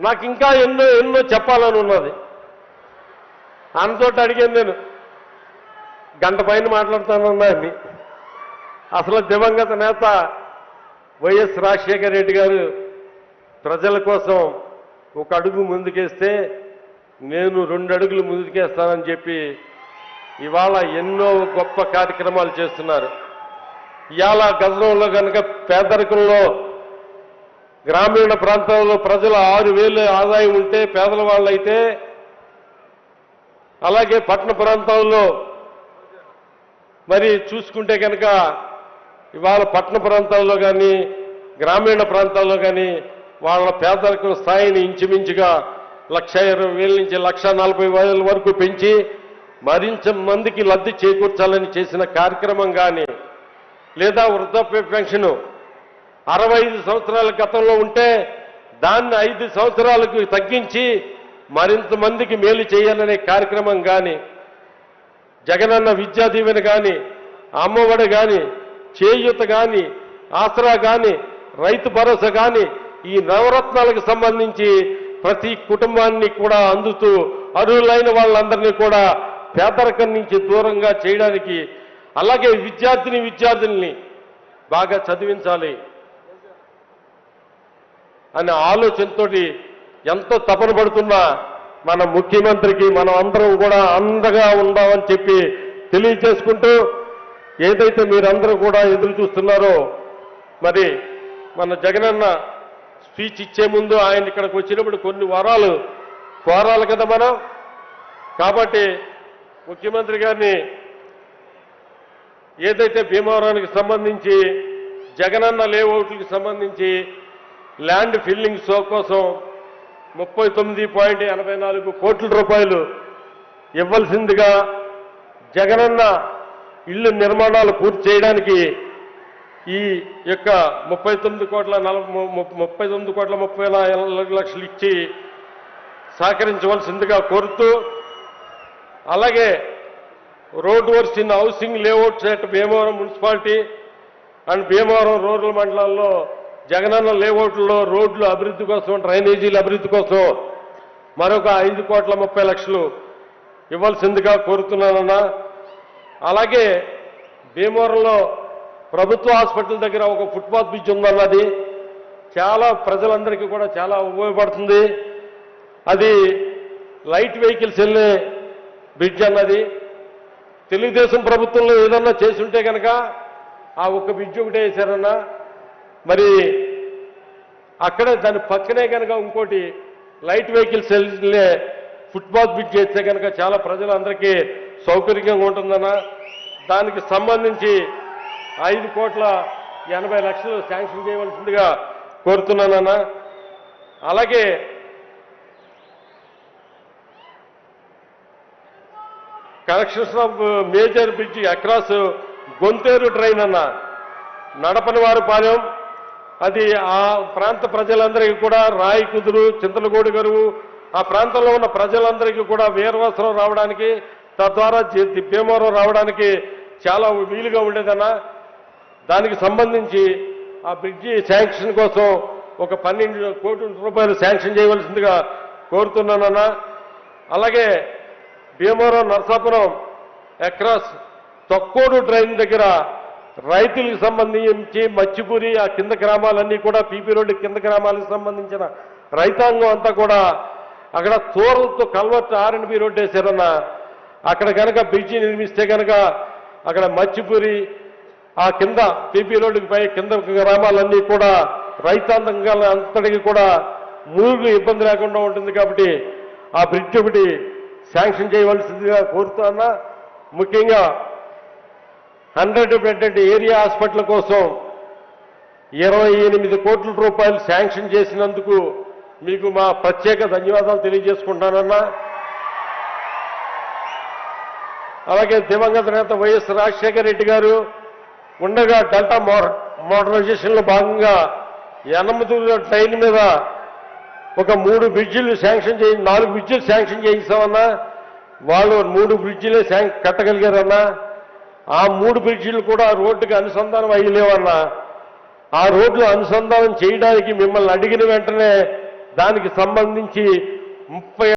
నాకు ఇంకా ఎన్నో ఎన్నో చెప్పాలని ఉన్నది. ఆమెతో అడిగాను నేను. గంట పైన మాట్లాడతానన్నాన్ని అసలు దివంగత నేత వైఎస్ రాజశేఖర రెడ్డి గారు ప్రజల కోసం ఒక అడుగు ముందుకేస్తే నేను రెండు అడుగులు ముందుకేస్తానని చెప్పి ఇవాళ ఎన్నో గొప్ప కార్యక్రమాలు చేస్తున్నారు. ఇవాళ గతంలో కనుక పేదరికంలో గ్రామీణ ప్రాంతాల్లో ప్రజల ఆరు వేలు ఆదాయం ఉంటే పేదల వాళ్ళైతే అలాగే పట్టణ ప్రాంతాల్లో మరి చూసుకుంటే కనుక ఇవాళ పట్టణ ప్రాంతాల్లో కానీ గ్రామీణ ప్రాంతాల్లో కానీ వాళ్ళ పేదరికం స్థాయిని ఇంచుమించుగా లక్ష ఇరవై వేల నుంచి లక్ష నలభై వేల వరకు పెంచి మరింత మందికి లబ్ధి చేకూర్చాలని చేసిన కార్యక్రమం కానీ లేదా వృద్ధాప్య పెన్షన్ అరవై ఐదు సంవత్సరాల గతంలో ఉంటే దాన్ని ఐదు సంవత్సరాలకు తగ్గించి మరింత మందికి మేలు చేయాలనే కార్యక్రమం కానీ జగనన్న విద్యా దీవెన కానీ అమ్మఒడి కానీ చేయూత కానీ ఆసరా కానీ రైతు భరోసా కానీ ఈ నవరత్నాలకు సంబంధించి ప్రతి కుటుంబాన్ని కూడా అందుతూ అర్హులైన వాళ్ళందరినీ కూడా పేదరికం నుంచి దూరంగా చేయడానికి అలాగే విద్యార్థిని విద్యార్థుల్ని బాగా చదివించాలి. అనే ఆలోచనతోటి ఎంతో తపన పడుతున్నా మన ముఖ్యమంత్రికి మనం అందరం కూడా అండగా ఉందామని చెప్పి తెలియజేసుకుంటూ ఏదైతే మీరందరూ కూడా ఎదురు చూస్తున్నారో మరి మన జగనన్న స్పీచ్ ఇచ్చే ముందు ఆయన ఇక్కడికి వచ్చినప్పుడు కొన్ని వరాలు కోరాలి కదా మనం. కాబట్టి ముఖ్యమంత్రి గారిని ఏదైతే భీమవరానికి సంబంధించి జగనన్న లేఅవుట్లకు సంబంధించి ల్యాండ్ ఫిల్లింగ్ షో కోసం ముప్పై తొమ్మిది పాయింట్ ఎనభై నాలుగు కోట్ల రూపాయలు ఇవ్వాల్సిందిగా జగనన్న ఇళ్ళు నిర్మాణాలు పూర్తి చేయడానికి ఈ యొక్క ముప్పై తొమ్మిది కోట్ల నలభై ముప్పై తొమ్మిది కోట్ల ముప్పై లక్షలు ఇచ్చి సహకరించవలసిందిగా కోరుతూ అలాగే road works in housing layouts at Bhimavaram municipality and Bhimavaram rural మండలాల్లో జగనన్న లేఅవుట్లో రోడ్లు అభివృద్ధి కోసం డ్రైనేజీల అభివృద్ధి కోసం మరొక ఐదు కోట్ల ముప్పై లక్షలు ఇవ్వాల్సిందిగా కోరుతున్నానన్నా. అలాగే భీమవరంలో ప్రభుత్వ హాస్పిటల్ దగ్గర ఒక ఫుట్పాత్ బ్రిడ్జ్ ఉందన్నది. చాలా ప్రజలందరికీ కూడా చాలా ఉపయోగపడుతుంది. అది లైట్ వెహికల్స్ వెళ్ళే బ్రిడ్జ్ అన్నది. తెలుగుదేశం ప్రభుత్వంలో ఏదన్నా చేసి ఉంటే కనుక ఆ ఒక్క బ్రిడ్జ్ ఒకటే వేశారన్నా. మరి అక్కడ దాని పక్కనే కనుక ఇంకోటి లైట్ వెహికల్స్ వెళ్ళే ఫుట్పాత్ బ్రిడ్జ్ చేస్తే కనుక చాలా ప్రజలందరికీ సౌకర్యంగా ఉంటుందన్న. దానికి సంబంధించి ఐదు కోట్ల ఎనభై లక్షలు శాంక్షన్ చేయవలసిందిగా కోరుతున్నానన్న. అలాగే connections of major bridge across Gontheru drain అన్న. నడపని వారు పాలెం. అది ఆ ప్రాంత ప్రజలందరికీ కూడా రాయి కుదురు చింతలగూడి గరువు ఆ ప్రాంతంలో ఉన్న ప్రజలందరికీ కూడా వీరవసరం రావడానికి తద్వారా భీమవరం రావడానికి చాలా వీలుగా ఉండేదన్న. దానికి సంబంధించి ఆ బ్రిడ్జి శాంక్షన్ కోసం ఒక పన్నెండు కోట్ల రూపాయలు శాంక్షన్ చేయవలసిందిగా కోరుతున్నానన్న. అలాగే భీమవరం నరసాపురం అక్రాస్ తొక్కోడు ట్రైన్ దగ్గర రైతులకు సంబంధించి మచ్చిపూరి ఆ కింద గ్రామాలన్నీ కూడా పీపీ రోడ్డు కింద గ్రామాలకు సంబంధించిన రైతాంగం అంతా కూడా అక్కడ తోరలతో కల్వర్ట్ ఆర్ఎండ్బి రోడ్డు వేశారన్న. అక్కడ కనుక బ్రిడ్జి నిర్మిస్తే కనుక అక్కడ మచ్చిపూరి ఆ కింద పీపీ రోడ్డుకి పై కింద గ్రామాలన్నీ కూడా రైతాంతంగా అంతటికి కూడా మూడు ఇబ్బంది లేకుండా ఉంటుంది కాబట్టి ఆ బ్రిడ్జ్ ఒకటి శాంక్షన్ చేయవలసిందిగా కోరుతున్నా. ముఖ్యంగా హండ్రెడ్ బెడ్ ఏరియా హాస్పిటల్ కోసం ఇరవై ఎనిమిది కోట్ల రూపాయలు శాంక్షన్ చేసినందుకు మీకు మా ప్రత్యేక ధన్యవాదాలు తెలియజేసుకుంటానన్నా. అలాగే దివంగత నేత వైఎస్ రాజశేఖర రెడ్డి గారు ఉండగా డెల్టా మోడ మోడర్నైజేషన్లో భాగంగా యనమదూరు ట్రైన్ మీద ఒక మూడు బ్రిడ్జిలు శాంక్షన్ చేయి నాలుగు బ్రిడ్జిలు శాంక్షన్ చేయిస్తామన్నా వాళ్ళు మూడు బ్రిడ్జిలే శాంక్ కట్టగలిగారన్నా. ఆ మూడు బ్రిడ్జిలు కూడా రోడ్డుకి అనుసంధానం అయ్యలేవన్నా. ఆ రోడ్లు అనుసంధానం చేయడానికి మిమ్మల్ని అడిగిన వెంటనే దానికి సంబంధించి ముప్పై